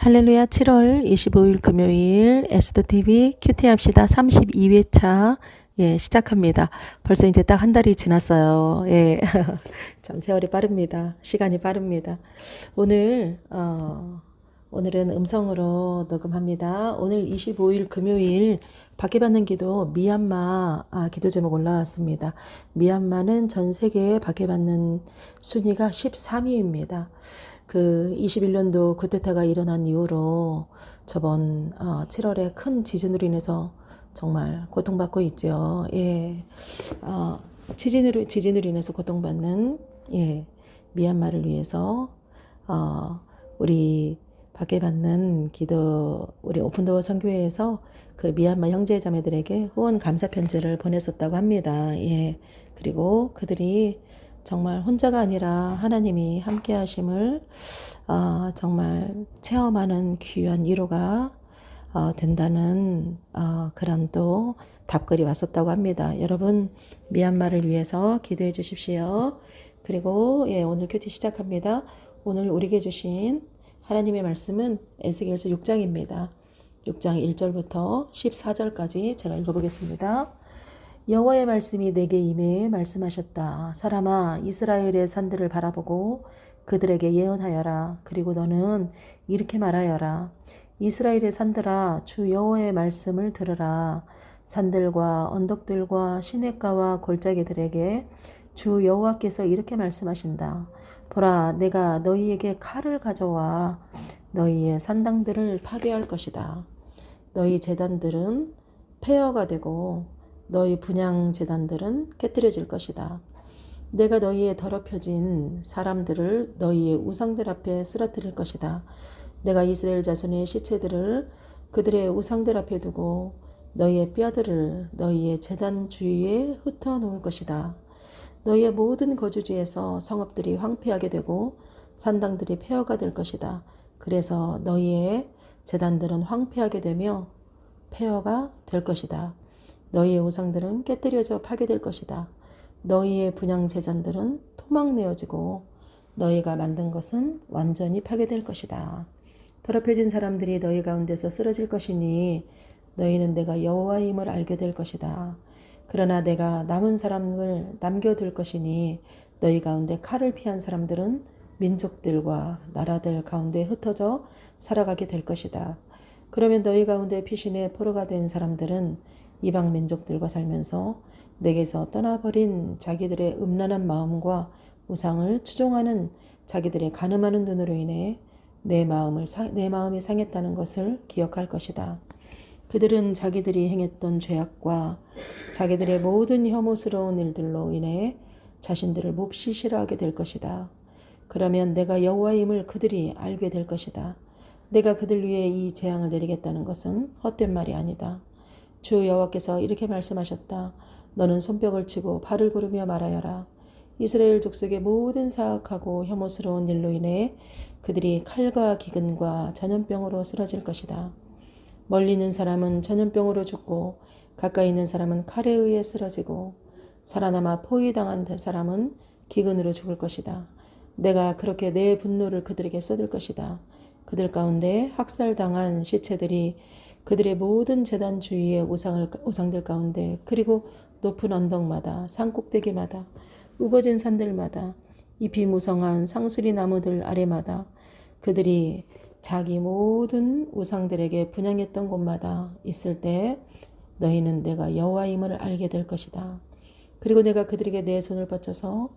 할렐루야 7월 25일 금요일 에스더TV 큐티 합시다 32회차 예, 시작합니다. 벌써 이제 딱 한 달이 지났어요. 예. 참 세월이 빠릅니다. 시간이 빠릅니다. 오늘 어 오늘은 음성으로 녹음합니다. 오늘 25일 금요일 받게 받는 기도 미얀마 아, 기도 제목 올라왔습니다. 미얀마는 전 세계에 받게 받는 순위가 13위입니다. 그 21년도 쿠데타가 일어난 이후로 저번 어, 7월에 큰 지진으로 인해서 정말 고통받고 있죠. 예. 어, 지진으로 지진으로 인해서 고통받는 예. 미얀마를 위해서 어, 우리 받게 받는 기도 우리 오픈도어 선교회에서 그 미얀마 형제 자매들에게 후원 감사 편지를 보냈었다고 합니다. 예. 그리고 그들이 정말 혼자가 아니라 하나님이 함께 하심을 어, 정말 체험하는 귀한 위로가 어, 된다는 어, 그런 또 답글이 왔었다고 합니다. 여러분 미얀마를 위해서 기도해 주십시오. 그리고 예, 오늘 큐티 시작합니다. 오늘 우리에게 주신 하나님의 말씀은 에스겔서 6장입니다. 6장 1절부터 14절까지 제가 읽어보겠습니다. 여호와의 말씀이 내게 임해 말씀하셨다. 사람아 이스라엘의 산들을 바라보고 그들에게 예언하여라. 그리고 너는 이렇게 말하여라. 이스라엘의 산들아 주 여호와의 말씀을 들으라. 산들과 언덕들과 시냇가와 골짜기들에게 주 여호와께서 이렇게 말씀하신다. 보라 내가 너희에게 칼을 가져와 너희의 산당들을 파괴할 것이다. 너희 재단들은 폐허가 되고 너희 분양 재단들은 깨뜨려질 것이다. 내가 너희의 더럽혀진 사람들을 너희의 우상들 앞에 쓰러뜨릴 것이다. 내가 이스라엘 자손의 시체들을 그들의 우상들 앞에 두고 너희의 뼈들을 너희의 재단 주위에 흩어 놓을 것이다. 너희의 모든 거주지에서 성읍들이 황폐하게 되고 산당들이 폐허가 될 것이다. 그래서 너희의 재단들은 황폐하게 되며 폐허가 될 것이다. 너희의 우상들은 깨뜨려져 파괴될 것이다. 너희의 분양 재단들은 토막내어지고 너희가 만든 것은 완전히 파괴될 것이다. 더럽혀진 사람들이 너희 가운데서 쓰러질 것이니 너희는 내가 여호와임을 알게 될 것이다. 그러나 내가 남은 사람을 남겨둘 것이니 너희 가운데 칼을 피한 사람들은 민족들과 나라들 가운데 흩어져 살아가게 될 것이다. 그러면 너희 가운데 피신의 포로가 된 사람들은 이방 민족들과 살면서 내게서 떠나버린 자기들의 음란한 마음과 우상을 추종하는 자기들의 가늠하는 눈으로 인해 내 마음을 내 마음이 상했다는 것을 기억할 것이다. 그들은 자기들이 행했던 죄악과 자기들의 모든 혐오스러운 일들로 인해 자신들을 몹시 싫어하게 될 것이다. 그러면 내가 여호와임을 그들이 알게 될 것이다. 내가 그들 위해 이 재앙을 내리겠다는 것은 헛된 말이 아니다. 주 여호와께서 이렇게 말씀하셨다. 너는 손뼉을 치고 발을 구르며 말하여라. 이스라엘 족속의 모든 사악하고 혐오스러운 일로 인해 그들이 칼과 기근과 전염병으로 쓰러질 것이다. 멀리 있는 사람은 전염병으로 죽고 가까이 있는 사람은 칼에 의해 쓰러지고 살아남아 포위당한 사람은 기근으로 죽을 것이다. 내가 그렇게 내 분노를 그들에게 쏟을 것이다. 그들 가운데 학살당한 시체들이 그들의 모든 재단 주위의 우상을, 우상들 가운데 그리고 높은 언덕마다 산꼭대기마다 우거진 산들마다 잎이 무성한 상수리 나무들 아래마다 그들이 자기 모든 우상들에게 분양했던 곳마다 있을 때 너희는 내가 여호와임을 알게 될 것이다. 그리고 내가 그들에게 내 손을 뻗쳐서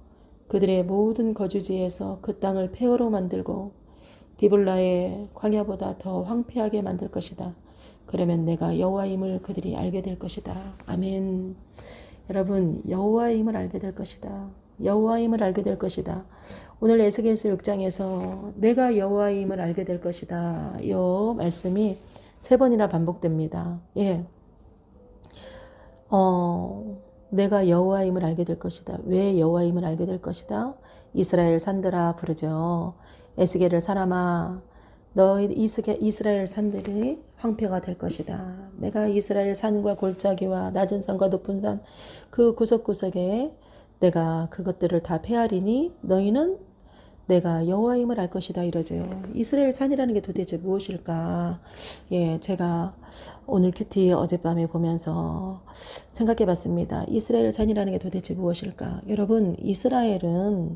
그들의 모든 거주지에서 그 땅을 폐허로 만들고 디블라의 광야보다 더 황폐하게 만들 것이다. 그러면 내가 여호와임을 그들이 알게 될 것이다. 아멘. 여러분 여호와임을 알게 될 것이다. 여호와임을 알게 될 것이다. 오늘 에스겔서 6장에서 내가 여호와임을 알게 될 것이다. 이 말씀이 세 번이나 반복됩니다. 예. 어, 내가 여호와임을 알게 될 것이다. 왜 여호와임을 알게 될 것이다? 이스라엘 산들아 부르죠. 에스겔을 사람아 너희 이스라엘 산들이 황폐가 될 것이다. 내가 이스라엘 산과 골짜기와 낮은 산과 높은 산 그 구석구석에 내가 그것들을 다 폐하리니 너희는 내가 여호와임을 알 것이다 이러죠. 이스라엘 산이라는 게 도대체 무엇일까? 예, 제가 오늘 큐티 어젯밤에 보면서 생각해 봤습니다. 이스라엘 산이라는 게 도대체 무엇일까? 여러분, 이스라엘은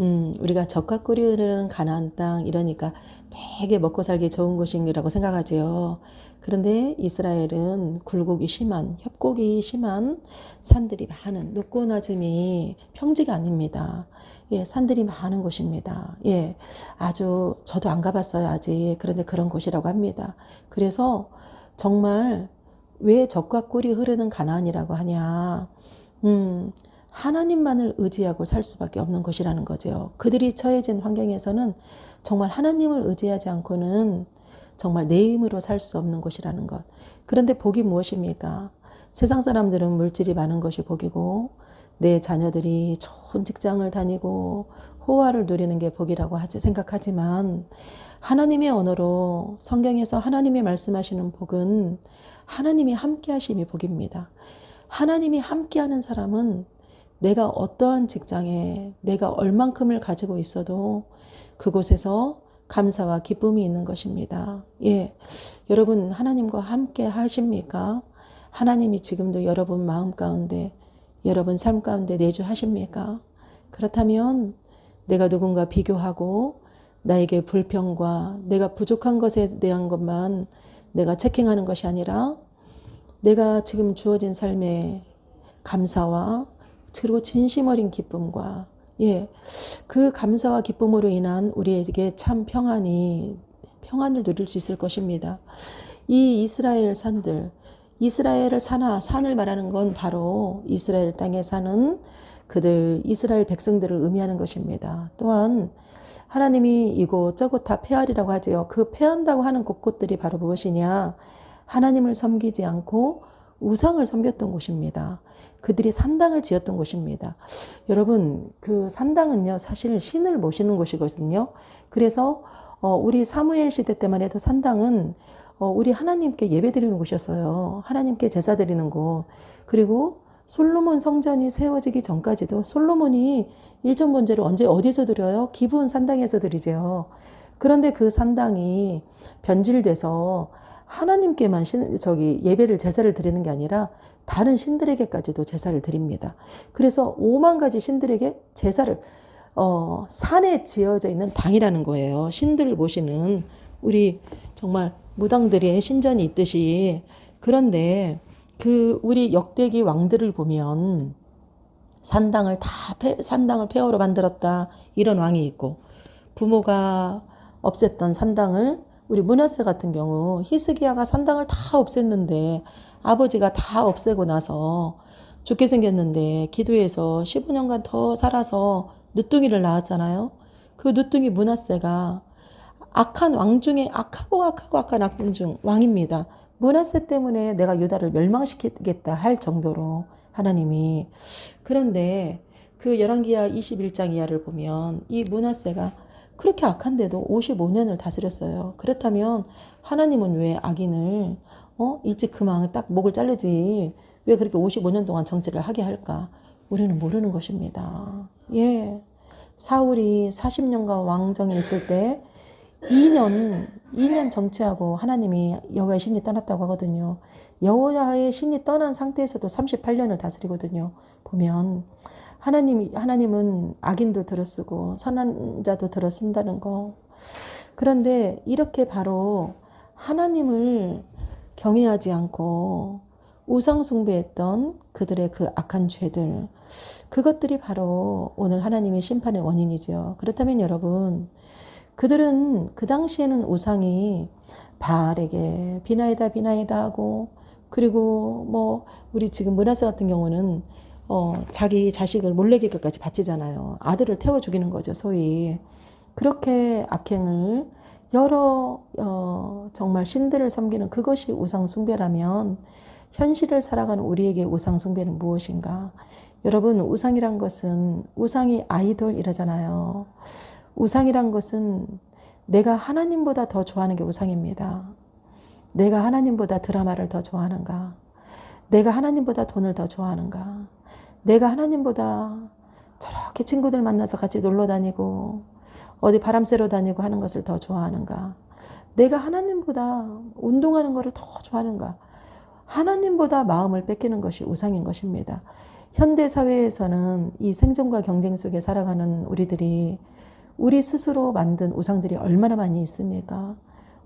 음, 우리가 적과 꿀이 흐르는 가나안 땅 이러니까 되게 먹고 살기 좋은 곳이라고 생각하지요. 그런데 이스라엘은 굴곡이 심한, 협곡이 심한 산들이 많은 높고 낮음이 평지가 아닙니다. 예, 산들이 많은 곳입니다. 예, 아주 저도 안 가봤어요 아직. 그런데 그런 곳이라고 합니다. 그래서 정말 왜 적과 꿀이 흐르는 가나안이라고 하냐? 음, 하나님만을 의지하고 살 수밖에 없는 것이라는 거죠. 그들이 처해진 환경에서는 정말 하나님을 의지하지 않고는 정말 내 힘으로 살 수 없는 것이라는 것. 그런데 복이 무엇입니까? 세상 사람들은 물질이 많은 것이 복이고 내 자녀들이 좋은 직장을 다니고 호화를 누리는 게 복이라고 하지 생각하지만 하나님의 언어로 성경에서 하나님이 말씀하시는 복은 하나님이 함께 하심이 복입니다. 하나님이 함께 하는 사람은 내가 어떠한 직장에 내가 얼만큼을 가지고 있어도 그곳에서 감사와 기쁨이 있는 것입니다. 예. 여러분, 하나님과 함께 하십니까? 하나님이 지금도 여러분 마음 가운데, 여러분 삶 가운데 내주하십니까? 그렇다면 내가 누군가 비교하고 나에게 불평과 내가 부족한 것에 대한 것만 내가 체킹하는 것이 아니라 내가 지금 주어진 삶에 감사와 그리고 진심 어린 기쁨과 예, 그 감사와 기쁨으로 인한 우리에게 참 평안이 평안을 누릴 수 있을 것입니다. 이 이스라엘 산들, 이스라엘을 사나 산을 말하는 건 바로 이스라엘 땅에 사는 그들 이스라엘 백성들을 의미하는 것입니다. 또한 하나님이 이곳 저곳 다 폐하리라고 하지요. 그 폐한다고 하는 곳곳들이 바로 무엇이냐? 하나님을 섬기지 않고 우상을 섬겼던 곳입니다. 그들이 산당을 지었던 곳입니다. 여러분, 그 산당은요, 사실 신을 모시는 곳이거든요. 그래서, 어, 우리 사무엘 시대 때만 해도 산당은, 어, 우리 하나님께 예배 드리는 곳이었어요. 하나님께 제사 드리는 곳. 그리고 솔로몬 성전이 세워지기 전까지도 솔로몬이 일정 번제를 언제 어디서 드려요? 기부은 산당에서 드리죠. 그런데 그 산당이 변질돼서 하나님께만 신, 저기 예배를 제사를 드리는 게 아니라 다른 신들에게까지도 제사를 드립니다. 그래서 5만 가지 신들에게 제사를 어, 산에 지어져 있는 당이라는 거예요. 신들을 모시는 우리 정말 무당들의 신전이 있듯이 그런데 그 우리 역대기 왕들을 보면 산당을 다 폐, 산당을 폐허로 만들었다 이런 왕이 있고 부모가 없앴던 산당을 우리 문하세 같은 경우 히스기야가 산당을 다 없앴는데 아버지가 다 없애고 나서 죽게 생겼는데 기도해서 15년간 더 살아서 늦둥이를 낳았잖아요. 그 늦둥이 문하세가 악한 왕 중에 악하고 악하고 악한 왕중 왕입니다. 문하세 때문에 내가 유다를 멸망시키겠다 할 정도로 하나님이 그런데 그 열왕기하 21장 이하를 보면 이 문하세가 그렇게 악한데도 55년을 다스렸어요. 그렇다면 하나님은 왜 악인을 어? 일찍 그만 딱 목을 자르지 왜 그렇게 55년 동안 정치를 하게 할까? 우리는 모르는 것입니다. 예. 사울이 40년간 왕정에 있을 때 2년 2년 정치하고 하나님이 여호와의 신이 떠났다고 하거든요. 여호와의 신이 떠난 상태에서도 38년을 다스리거든요. 보면 하나님이 하나님은 악인도 들어쓰고 선한 자도 들어쓴다는 거. 그런데 이렇게 바로 하나님을 경외하지 않고 우상 숭배했던 그들의 그 악한 죄들 그것들이 바로 오늘 하나님의 심판의 원인이죠. 그렇다면 여러분 그들은 그 당시에는 우상이 바알에게 비나이다 비나이다 하고 그리고 뭐 우리 지금 문화세 같은 경우는 어, 자기 자식을 몰래기까지 바치잖아요. 아들을 태워 죽이는 거죠, 소위. 그렇게 악행을 여러 어, 정말 신들을 섬기는 그것이 우상 숭배라면 현실을 살아가는 우리에게 우상 숭배는 무엇인가? 여러분 우상이란 것은 우상이 아이돌 이러잖아요. 우상이란 것은 내가 하나님보다 더 좋아하는 게 우상입니다. 내가 하나님보다 드라마를 더 좋아하는가? 내가 하나님보다 돈을 더 좋아하는가? 내가 하나님보다 저렇게 친구들 만나서 같이 놀러 다니고 어디 바람 쐬러 다니고 하는 것을 더 좋아하는가? 내가 하나님보다 운동하는 것을 더 좋아하는가? 하나님보다 마음을 뺏기는 것이 우상인 것입니다. 현대 사회에서는 이 생존과 경쟁 속에 살아가는 우리들이 우리 스스로 만든 우상들이 얼마나 많이 있습니까?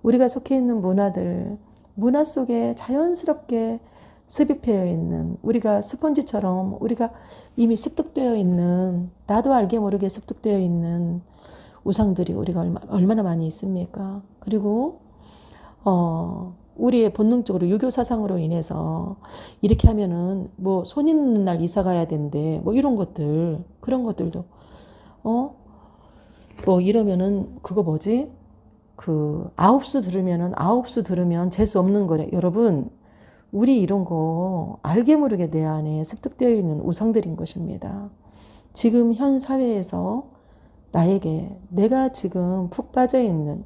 우리가 속해 있는 문화들, 문화 속에 자연스럽게 습입되어 있는 우리가 스펀지처럼 우리가 이미 습득되어 있는 나도 알게 모르게 습득되어 있는 우상들이 우리가 얼마, 얼마나 많이 있습니까? 그리고 어 우리의 본능적으로 유교 사상으로 인해서 이렇게 하면은 뭐 손 있는 날 이사 가야 된대 뭐 이런 것들 그런 것들도. 어? 뭐 이러면은 그거 뭐지? 그 아홉 수 들으면은 아홉 수 들으면 재수 없는 거래. 여러분 우리 이런 거 알게 모르게 내 안에 습득되어 있는 우상들인 것입니다 지금 현 사회에서 나에게 내가 지금 푹 빠져 있는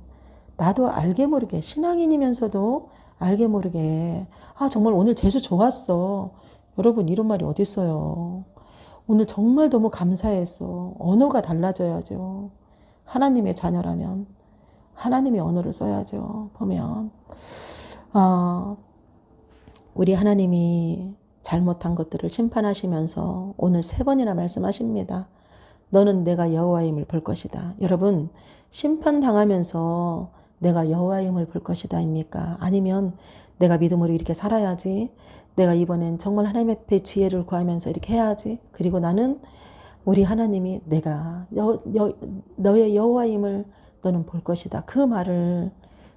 나도 알게 모르게 신앙인이면서도 알게 모르게 아 정말 오늘 재수 좋았어. 여러분 이런 말이 어디 있어요. 오늘 정말 너무 감사했어. 언어가 달라져야죠. 하나님의 자녀라면 하나님의 언어를 써야죠. 보면 아 우리 하나님이 잘못한 것들을 심판하시면서 오늘 세 번이나 말씀하십니다. 너는 내가 여호와임을 볼 것이다. 여러분 심판 당하면서 내가 여호와임을 볼 것이다입니까? 아니면 내가 믿음으로 이렇게 살아야지. 내가 이번엔 정말 하나님 앞에 지혜를 구하면서 이렇게 해야지. 그리고 나는 우리 하나님이 내가 여, 여, 너의 여호와임을 너는 볼 것이다. 그 말을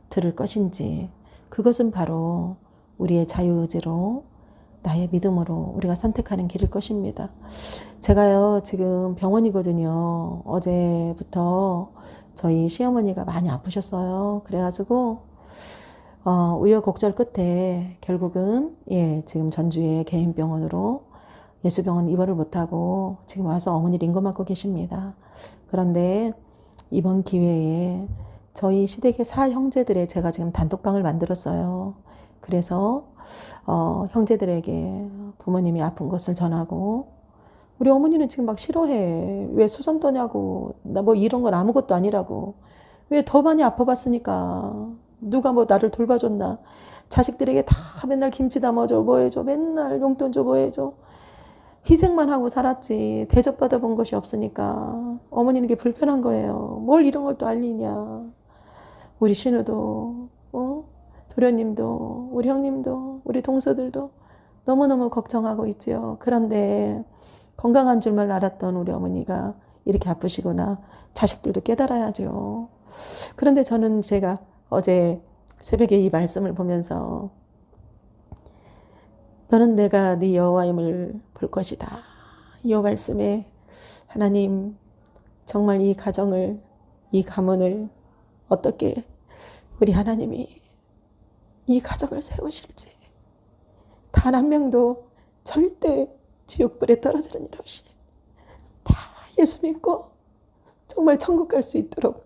들을 것인지 그것은 바로 우리의 자유의지로 나의 믿음으로 우리가 선택하는 길일 것입니다. 제가요, 지금 병원이거든요. 어제부터 저희 시어머니가 많이 아프셨어요. 그래가지고, 어, 우여곡절 끝에 결국은, 예, 지금 전주에 개인 병원으로 예수병원 입원을 못하고 지금 와서 어머니를 인고맞고 계십니다. 그런데 이번 기회에 저희 시댁의 사 형제들의 제가 지금 단톡방을 만들었어요. 그래서 어, 형제들에게 부모님이 아픈 것을 전하고 우리 어머니는 지금 막 싫어해. 왜 수선 떠냐고. 나 뭐 이런 건 아무것도 아니라고. 왜 더 많이 아파봤으니까. 누가 뭐 나를 돌봐줬나. 자식들에게 다 맨날 김치 담아줘. 뭐 해줘. 맨날 용돈 줘. 뭐 해줘. 희생만 하고 살았지. 대접받아 본 것이 없으니까. 어머니는 게 불편한 거예요. 뭘 이런 걸 또 알리냐. 우리 신우도, 어? 도련님도, 우리 형님도, 우리 동서들도 너무너무 걱정하고 있지요. 그런데 건강한 줄만 알았던 우리 어머니가 이렇게 아프시구나. 자식들도 깨달아야죠. 그런데 저는 제가 어제 새벽에 이 말씀을 보면서 너는 내가 네 여호와임을 볼 것이다. 이 말씀에 하나님 정말 이 가정을 이 가문을 어떻게 우리 하나님이 이 가정을 세우실지 단 한 명도 절대 지옥불에 떨어지는 일 없이 다 예수 믿고 정말 천국 갈 수 있도록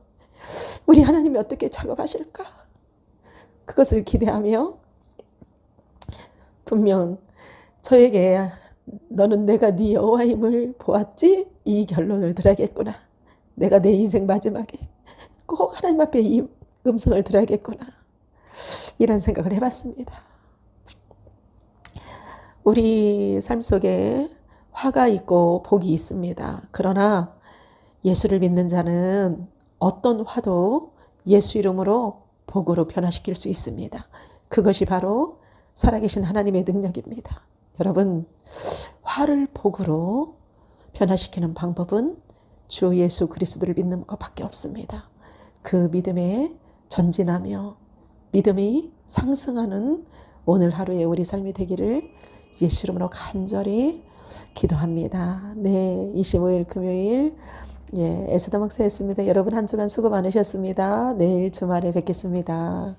우리 하나님이 어떻게 작업하실까? 그것을 기대하며 분명 저에게 너는 내가 네 여호와임을 보았지? 이 결론을 들어야겠구나. 내가 내 인생 마지막에 꼭 하나님 앞에 이 음성을 들어야겠구나. 이런 생각을 해봤습니다. 우리 삶 속에 화가 있고 복이 있습니다. 그러나 예수를 믿는 자는 어떤 화도 예수 이름으로 복으로 변화시킬 수 있습니다. 그것이 바로 살아계신 하나님의 능력입니다. 여러분, 화를 복으로 변화시키는 방법은 주 예수 그리스도를 믿는 것밖에 없습니다. 그 믿음에 전진하며 믿음이 상승하는 오늘 하루의 우리 삶이 되기를 예수 이름으로 간절히 기도합니다. 네, 25일 금요일 예, 에스더 목사였습니다. 여러분 한 주간 수고 많으셨습니다. 내일 주말에 뵙겠습니다.